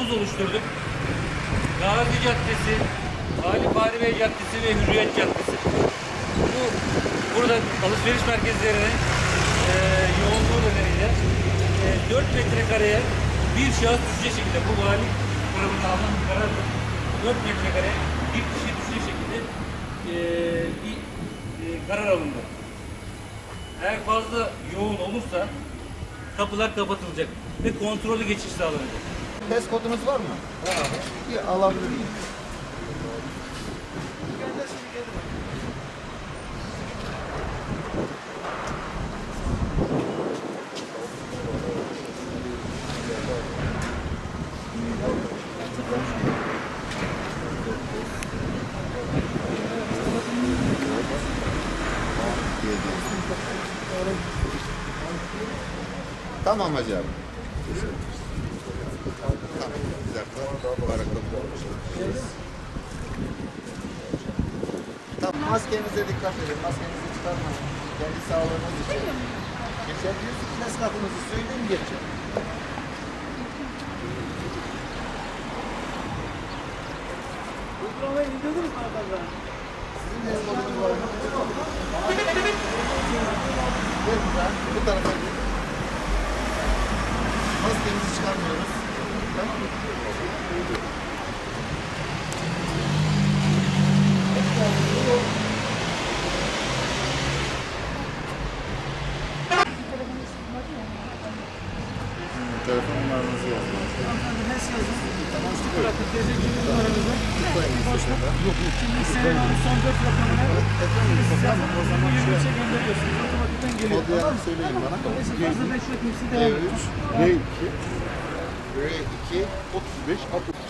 havuz oluşturduk. Gazi Caddesi, Ali Fahri Bey Caddesi ve Hürriyet Caddesi. Bu burada alışveriş merkezlerinin e, yoğunluğu nedeniyle e, 4 metrekareye bir şahıs düşecek şekilde bu vali tarafından alınan bir karardır. 4 metrekare bir kişi düşecek şekilde e, bir e, karar alındı. Eğer fazla yoğun olursa kapılar kapatılacak ve kontrollü geçiş sağlanacak. Test kodunuz var mı? Var abi. Bir alabilir? Tamam hacı abi. Tamam, bir dakika. Baraklık olmuş. Tamam, maskenize dikkat edin. Maskenizi çıkarmayın. Kendi sağlığınız için. Geçebiliyorsunuz. Mesafınızı söyleyin geçin. Uygulamayı indirdiniz mi arkadan? Sizin de kodunuz var bu tarafa gidin. Maskemizi çıkarmıyoruz. Tamam mı? Telefon numaranızı yazın. Hanımefendi mes yazın. Tamam. Bırakın TC kimlik numaranızı. Boşluk. Kimlik senenin son dört rakamını. Siz yazın. O zaman şu an gönderiyorsunuz. Otomatikten geliyor. Kodu yani söyleyin bana. Neyse fazla bekletmeyeyim. Siz devam edin. R3, R2, R2, 35, 60.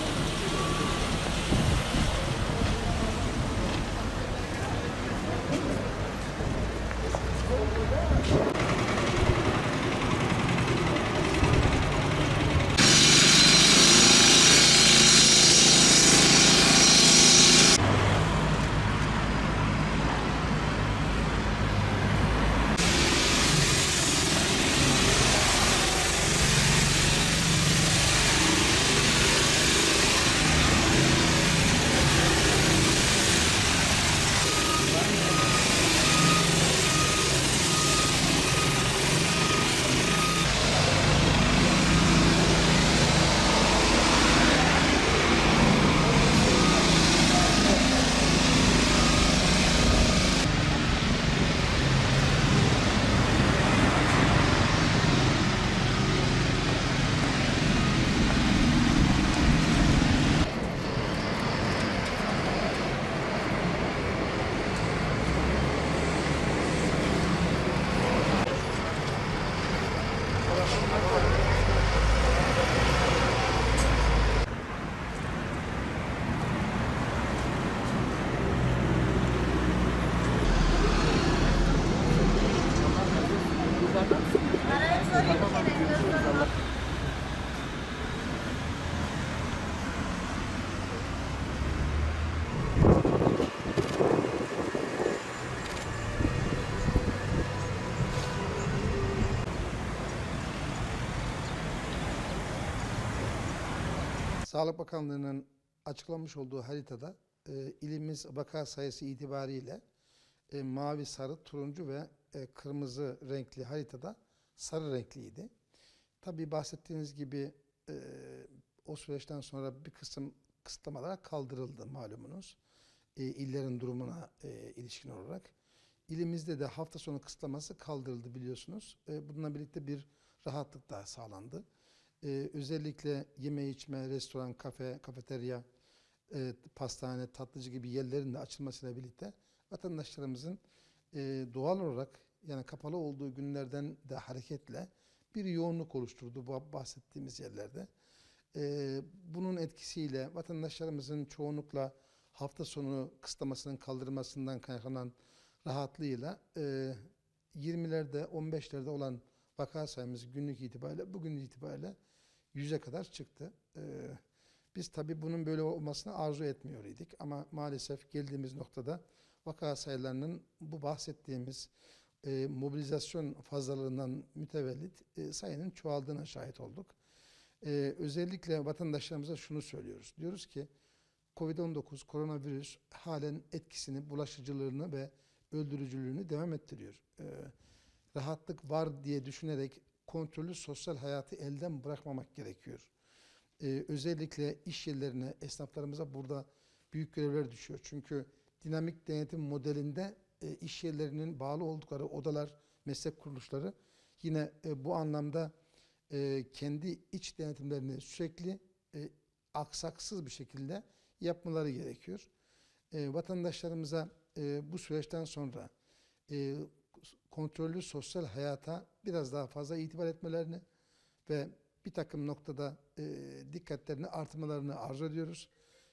Sağlık Bakanlığı'nın açıklamış olduğu haritada e, ilimiz vaka sayısı itibariyle e, mavi, sarı, turuncu ve e, kırmızı renkli haritada sarı renkliydi. Tabii bahsettiğiniz gibi e, o süreçten sonra bir kısım kısıtlamalar kaldırıldı malumunuz. E, illerin durumuna e, ilişkin olarak. İlimizde de hafta sonu kısıtlaması kaldırıldı biliyorsunuz. E, bununla birlikte bir rahatlık daha sağlandı. Ee, özellikle yeme içme, restoran, kafe, kafeterya, e, pastane, tatlıcı gibi yerlerin de açılmasıyla birlikte vatandaşlarımızın e, doğal olarak yani kapalı olduğu günlerden de hareketle bir yoğunluk oluşturdu bu bahsettiğimiz yerlerde. Ee, bunun etkisiyle vatandaşlarımızın çoğunlukla hafta sonu kısıtlamasının kaldırılmasından kaynaklanan rahatlığıyla e, 20'lerde 15'lerde olan vaka sayımız günlük itibariyle bugün itibariyle 100'e kadar çıktı. Ee, biz tabii bunun böyle olmasını arzu etmiyor idik ama maalesef geldiğimiz noktada vaka sayılarının bu bahsettiğimiz e, mobilizasyon fazlalığından mütevellit e, sayının çoğaldığına şahit olduk. E, özellikle vatandaşlarımıza şunu söylüyoruz. Diyoruz ki Covid-19, koronavirüs halen etkisini, bulaşıcılığını ve öldürücülüğünü devam ettiriyor. E, rahatlık var diye düşünerek kontrollü sosyal hayatı elden bırakmamak gerekiyor. Ee, özellikle iş yerlerine, esnaflarımıza burada büyük görevler düşüyor. Çünkü dinamik denetim modelinde e, iş yerlerinin bağlı oldukları odalar, meslek kuruluşları yine e, bu anlamda e, kendi iç denetimlerini sürekli e, aksaksız bir şekilde yapmaları gerekiyor. E, vatandaşlarımıza e, bu süreçten sonra e, kontrollü sosyal hayata biraz daha fazla itibar etmelerini ve bir takım noktada e, dikkatlerini artırmalarını arzu ediyoruz.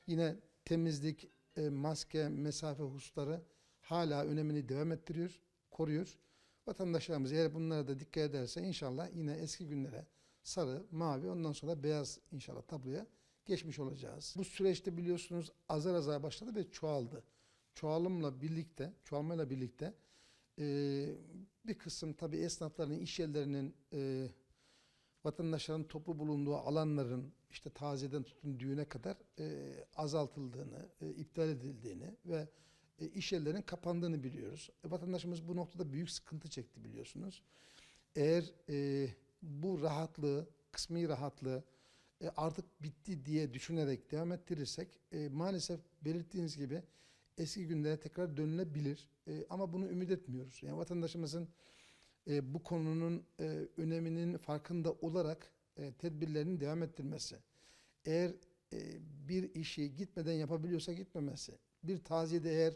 Yine temizlik, e, maske, mesafe hususları hala önemini devam ettiriyor, koruyor. Vatandaşlarımız eğer bunlara da dikkat ederse inşallah yine eski günlere sarı, mavi ondan sonra beyaz inşallah tabloya geçmiş olacağız. Bu süreçte biliyorsunuz azar azar başladı ve çoğaldı. Çoğalımla birlikte, çoğalmayla birlikte e, bir kısım tabii esnafların, iş yerlerinin, e, vatandaşların toplu bulunduğu alanların işte tazeden tutun düğüne kadar e, azaltıldığını, e, iptal edildiğini ve e, iş yerlerinin kapandığını biliyoruz. E, vatandaşımız bu noktada büyük sıkıntı çekti biliyorsunuz. Eğer e, bu rahatlığı, kısmi rahatlığı e, artık bitti diye düşünerek devam ettirirsek e, maalesef belirttiğiniz gibi eski günlere tekrar dönülebilir. E, ama bunu ümit etmiyoruz. Yani vatandaşımızın e, bu konunun e, öneminin farkında olarak e, tedbirlerini devam ettirmesi. Eğer e, bir işi gitmeden yapabiliyorsa gitmemesi, bir taziyede eğer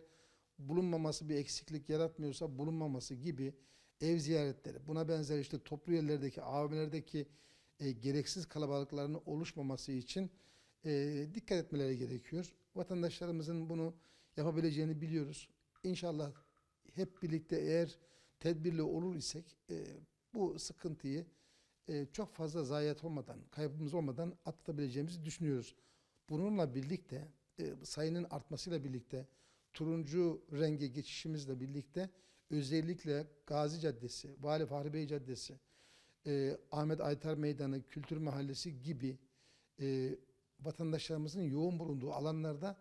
bulunmaması bir eksiklik yaratmıyorsa bulunmaması gibi ev ziyaretleri, buna benzer işte toplu yerlerdeki, AVM'lerdeki e, gereksiz kalabalıkların oluşmaması için e, dikkat etmeleri gerekiyor. Vatandaşlarımızın bunu yapabileceğini biliyoruz. İnşallah hep birlikte eğer tedbirli olur isek e, bu sıkıntıyı e, çok fazla zayiat olmadan, kaybımız olmadan atlatabileceğimizi düşünüyoruz. Bununla birlikte e, sayının artmasıyla birlikte turuncu renge geçişimizle birlikte özellikle Gazi Caddesi, Vali Fahri Bey Caddesi, e, Ahmet Aytar Meydanı, Kültür Mahallesi gibi e, vatandaşlarımızın yoğun bulunduğu alanlarda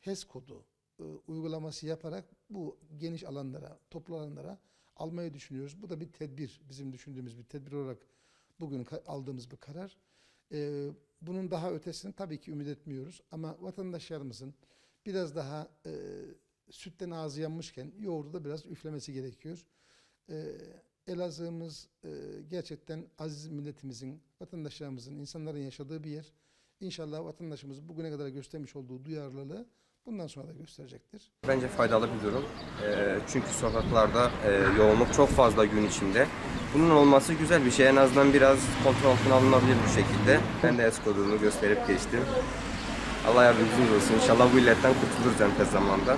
HES kodu e, uygulaması yaparak bu geniş alanlara, toplu alanlara almayı düşünüyoruz. Bu da bir tedbir, bizim düşündüğümüz bir tedbir olarak bugün aldığımız bir karar. E, bunun daha ötesini tabii ki ümit etmiyoruz ama vatandaşlarımızın biraz daha e, sütten ağzı yanmışken yoğurdu da biraz üflemesi gerekiyor. Elazığ'ımız gerçekten aziz milletimizin, vatandaşlarımızın, insanların yaşadığı bir yer. İnşallah vatandaşımız bugüne kadar göstermiş olduğu duyarlılığı bundan sonra da gösterecektir. Bence faydalı bir durum. Ee, çünkü sokaklarda e, yoğunluk çok fazla gün içinde. Bunun olması güzel bir şey. En azından biraz kontrol altına alınabilir bir şekilde. Ben de es kodunu gösterip geçtim. Allah yardımcımız olsun. İnşallah bu illetten kurtuluruz en tez zamanda.